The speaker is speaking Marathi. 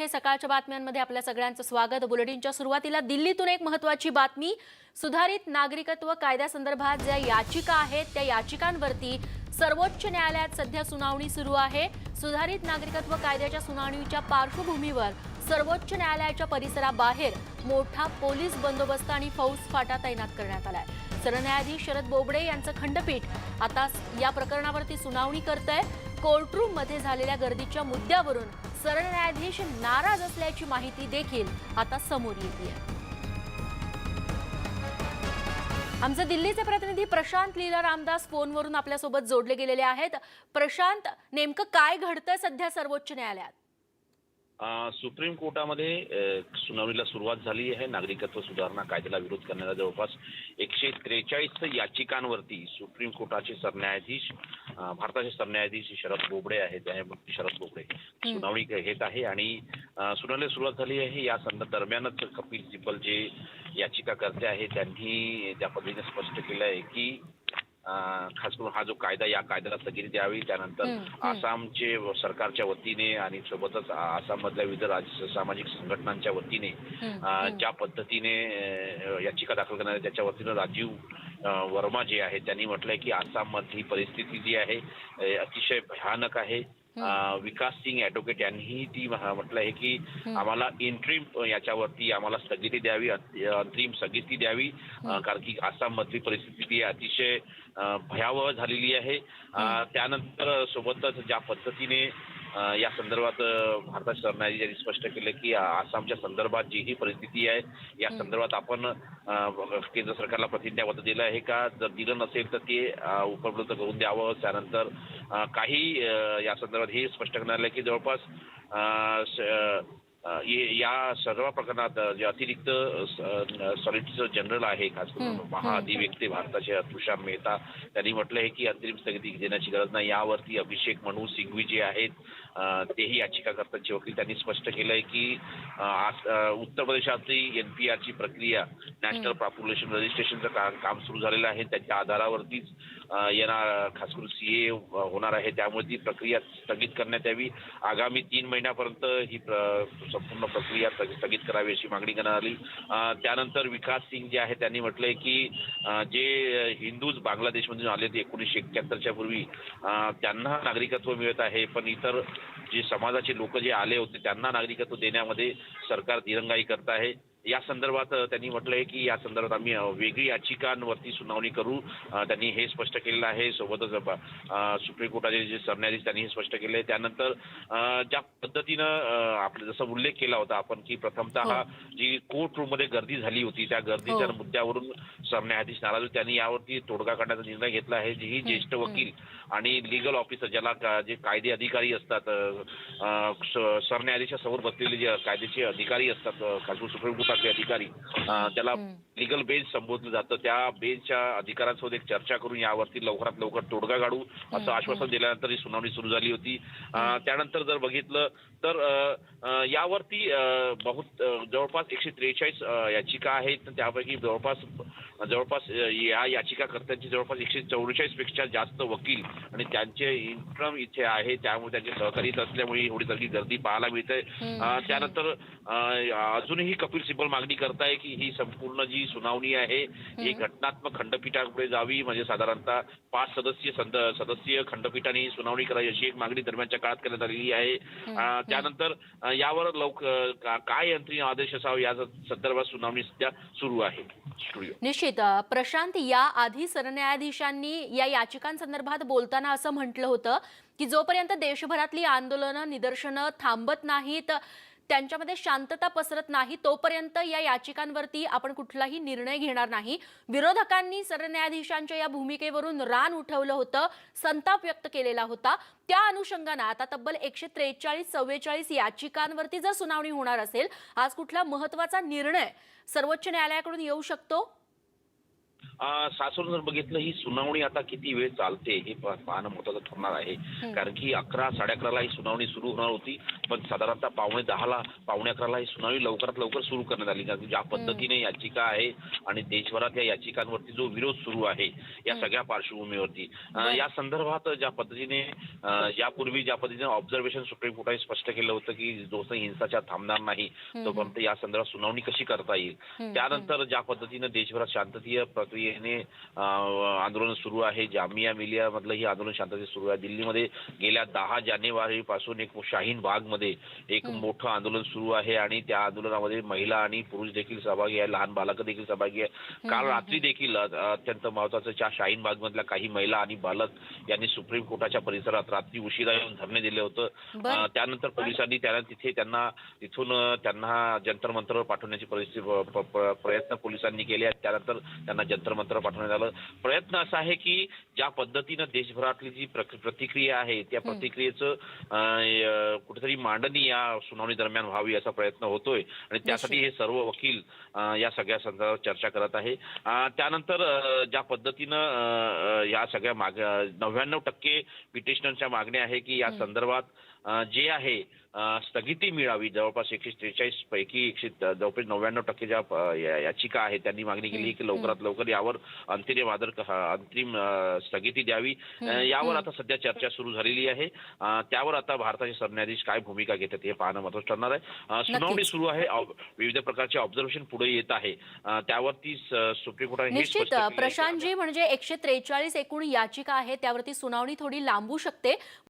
हे सकाळच्या बातम्यांमध्ये आपल्या सगळ्यांचं स्वागत. बुलेटिनच्या सुरुवातीला दिल्लीतून एक महत्वाची बातमी. सुधारित नागरिकत्व कायद्यासंदर्भात ज्या याचिका आहेत त्या याचिकांवरती सर्वोच्च न्यायालयात सध्या सुनावणी सुरू आहे. सुधारित नागरिकत्व कायद्याच्या सुनावणीच्या पार्श्वभूमीवर सर्वोच्च न्यायालयाच्या परिसराबाहेर मोठा पोलीस बंदोबस्त आणि फौज फाटा तैनात करण्यात आलाय. सरन्यायाधीश शरद बोबडे यांचं खंडपीठ आता या प्रकरणावरती सुनावणी करत आहे कोर्टरूममध्ये झालेल्या गर्दीच्या मुद्द्यावरून सरन्यायाधीश नाराज असल्याची माहिती देखील आता समोर येते आमचे दिल्लीचे प्रतिनिधी प्रशांत लीला रामदास फोनवरून आपल्यासोबत जोडले गेलेले आहेत. प्रशांत नेमकं काय घडतंय सध्या सर्वोच्च न्यायालयात? सुप्रीम कोर्टामध्ये सुनावणीला सुरुवात झाली आहे. नागरिकत्व सुधारणा कायद्याला विरोध करणाऱ्या जवळपास एकशे त्रेचाळीस याचिकांवरती सुप्रीम कोर्टाचे सरन्यायाधीश भारताचे सरन्यायाधीश शरद बोबडे आहेत. न्यायमूर्ती शरद बोबडे सुनावणी घेत आहे आणि सुनावणीला सुरुवात झाली आहे. या संदर्भ दरम्यानच कपिल सिब्बल जे याचिकाकर्ते आहेत त्यांनी त्या पद्धतीने स्पष्ट केलं आहे की खास करून हा जो कायदा या कायद्याला स्थगिती द्यावी त्यानंतर. आसामचे सरकारच्या वतीने आणि सोबतच आसाममधल्या विविध राज्य सामाजिक संघटनांच्या वतीने. ज्या पद्धतीने याचिका दाखल करणार आहे त्याच्या वतीनं राजीव वर्मा जे आहे त्यांनी म्हटलंय की आसाममधली परिस्थिती जी आहे अतिशय भयानक आहे विकास सिंग ॲडव्होकेट यांनीही ती म्ह- म्हटलं आहे की आम्हाला इंट्रीम याच्यावरती आम्हाला स्थगिती द्यावी अंत- अंतरिम स्थगिती द्यावी कारण की आसाममधली परिस्थिती अतिशय भयावह झालेली आहे. त्यानंतर सोबतच ज्या पद्धतीने या संदर्भात अ, भारताचे सरन्यायाधीश यांनी स्पष्ट केलं की आसामच्या संदर्भात जी ही परिस्थिती आहे या संदर्भात आपण केंद्र सरकारला प्रतिज्ञाबद्ध दिलं आहे का? जर दिलं नसेल तर ते उपलब्ध करून द्यावं. त्यानंतर काही या संदर्भात हे स्पष्ट करण्यात आलं की जवळपास ये- सर्व प्रकरणात जे अतिरिक्त सॉलिसिटर जनरल आहे खास करून हम्म, महाअधिवेक्ते भारताचे तुषार मेहता त्यांनी म्हटलं आहे की अंतरिम स्थगिती देण्याची गरज नाही. यावरती अभिषेक मनू सिंघवी जे आहेत तेही याचिकाकर्त्यांचे वकील. त्यांनी स्पष्ट केलंय की अ, आज, अ, उत्तर प्रदेशातली एनपीआरची प्रक्रिया नॅशनल पॉप्युलेशन रजिस्ट्रेशनचं का- काम सुरू झालेलं आहे. त्याच्या आधारावरतीच येणार खास करून सीए होणार आहे. त्यामुळे ती प्रक्रिया स्थगित करण्यात यावी. आगामी तीन महिन्यापर्यंत ही प्र- पूर्ण प्रक्रिया स्थगित करावी अशी मागणी करण्यात आली. त्यानंतर विकास सिंग जे आहे त्यांनी म्हटलंय की जे हिंदूज बांगलादेशमधून आले होते एकोणीसशे एक्क्याहत्तरच्या पूर्वी त्यांना नागरिकत्व मिळत आहे पण इतर जे समाजाचे लोक जे आले होते त्यांना नागरिकत्व देण्यामध्ये सरकार दिरंगाई करत आहे. या संदर्भात त्यांनी म्हटलंय की या संदर्भात आम्ही वेगळी याचिकांवरती सुनावणी करू. त्यांनी हे स्पष्ट केलेलं आहे. सोबतच सुप्रीम कोर्टाचे जे सरन्यायाधीश त्यांनी हे स्पष्ट केलंय. त्यानंतर अ, ज्या पद्धतीनं अ, आपलं जसं उल्लेख केला होता आपण की प्रथमतः जी कोर्ट रूममध्ये गर्दी झाली होती त्या गर्दीच्या हो. मुद्द्यावरून सरन्यायाधीश नाराज होते. त्यांनी यावरती तोडगा काढण्याचा निर्णय घेतला आहे. जे ही ज्येष्ठ वकील आणि लिगल ऑफिसर ज्याला जे कायदे अधिकारी असतात अ, अ, स- सरन्यायाधीशा समोर बसलेले जे कायद्याचे अधिकारी असतात अ, खास करून कोर्टातले अधिकारी. त्याला लिगल बेंच संबोधलं जातं. त्या बेंचच्या अधिकाऱ्यांसोबत एक चर्चा करून यावरती लवकरात लवकर तोडगा काढू असं आश्वासन दिल्यानंतर ही सुनावणी सुरू झाली होती. त्यानंतर जर बघितलं तर यावरती बहुत जवळपास एकशे त्रेचाळीस याचिका आहेत. त्यापैकी जवळपास जवळपास या याचिकाकर्त्यांची जवळपास एकशे चौवेचाळीसपेक्षा जास्त वकील आणि त्यांचे इन्कम इथे आहे त्यामुळे त्यांचे सहकारी असल्यामुळे एवढी सगळी गर्दी पाहायला मिळते. त्यानंतर अजूनही कपिल सिब्बल मागणी करताय की ही संपूर्ण जी सुनावणी आहे ही घटनात्मक खंडपीठापुढे जावी म्हणजे साधारणतः पाच सदस्यीय संद- सदस्यीय खंडपीठाने ही सुनावणी करावी अशी एक मागणी दरम्यानच्या काळात करण्यात आलेली आहे. त्यानंतर यावर लवक का- काय अंतिम आदेश असावा या संदर्भात सुनावणी सध्या सुरू आहे. स्टुडिओ निश्चित. प्रशांत या आधी सरन्यायाधीशांनी या याचिकांसंदर्भात बोलताना असं म्हटलं होतं की जोपर्यंत देशभरातली आंदोलनं निदर्शनं थांबत नाहीत त्यांच्यामध्ये शांतता पसरत नाही तोपर्यंत या याचिकांवरती आपण कुठलाही निर्णय घेणार नाही. विरोधकांनी सरन्यायाधीशांच्या या भूमिकेवरून रान उठवलं होतं संताप व्यक्त केलेला होता. त्या अनुषंगानं आता तब्बल एकशे त्रेचाळीस चव्वेचाळीस याचिकांवरती जर सुनावणी होणार असेल आज कुठला महत्त्वाचा निर्णय सर्वोच्च न्यायालयाकडून येऊ शकतो? अं, सासरून जर बघितलं ही सुनावणी आता किती वेळ चालते हे पाहणं महत्वाचं ठरणार आहे. कारण की अकरा साडे अकराला ही सुनावणी सुरू होणार होती पण साधारणतः पावणे दहाला पावणे अकराला ही सुनावणी लवकरात लवकर सुरू करण्यात आली. कारण ज्या पद्धतीने याचिका आहे आणि देशभरात या याचिकांवरती जो विरोध सुरू आहे या सगळ्या पार्श्वभूमीवरती. या संदर्भात ज्या पद्धतीने यापूर्वी ज्या पद्धतीने ऑब्झर्वेशन सुप्रीम कोर्टाने स्पष्ट केलं होतं की जोपर्यंत हिंसाचार थांबणार नाही तोपर्यंत या संदर्भात सुनावणी कशी करता येईल. त्यानंतर ज्या पद्धतीनं देशभरात शांततीय प्रक्रियेने अं, आंदोलन सुरू आहे. जामिया मिलिया मधलं ही आंदोलन शांततेत सुरू आहे. दिल्लीमध्ये गेल्या दहा जानेवारी पासून एक शाहीन बागमध्ये एक मोठं आंदोलन सुरू आहे आणि त्या आंदोलनामध्ये महिला आणि पुरुष देखील सहभागी आहे. लहान बालक देखील सहभागी आहे. काल रात्री देखील अत्यंत महत्वाचं त्या शाहीन बाग मधल्या काही महिला आणि बालक यांनी सुप्रीम कोर्टाच्या परिसरात रात्री उशिरा येऊन धरणे दिले होतं. त्यानंतर पोलिसांनी त्यांना तिथे त्यांना तिथून त्यांना जंतर मंतरवर पाठवण्याची परिस्थिती प्रयत्न पोलिसांनी केले आहेत. त्यानंतर त्यांना जंतर मंतर पाठवण्यात आलं. प्रयत्न असा आहे की ज्या पद्धतीनं देशभरातली जी प्रतिक्रिया आहे त्या प्रतिक्रियेचं कुठेतरी मांडणी या सुनावणी दरम्यान व्हावी असा प्रयत्न होतोय. आणि त्यासाठी हे सर्व वकील या सगळ्या संदर्भात चर्चा करत आहे. त्यानंतर ज्या पद्धतीनं या सगळ्या माग नव्याण्णव टक्के पिटिशनरच्या मागण्या आहे की या संदर्भात जे आहे स्थगिती मिळावी जवळपास एकशे त्रेचाळीस पैकी एकशे त- जवळपास नव्याण्णव टक्के ज्या याचिका आहे त्यांनी मागणी केली की लवकरात लवकर यावर अंतिम आदर अंतिम स्थगिती द्यावी. यावर आता सध्या चर्चा सुरू झालेली आहे. त्यावर आता भारताचे सरन्यायाधीश काय भूमिका घेतात हे पाहणं महत्वाचं ठरणार आहे. सुनावणी. सुरू आहे. विविध प्रकारचे ऑब्झर्वेशन पुढे येत आहे. अ, त्यावरती स- सुप्रीम कोर्टाने निश्चित. प्रशांतजी म्हणजे एकशे त्रेचाळीस एकूण याचिका आहे त्यावरती सुनावणी थोडी लांबू शकते.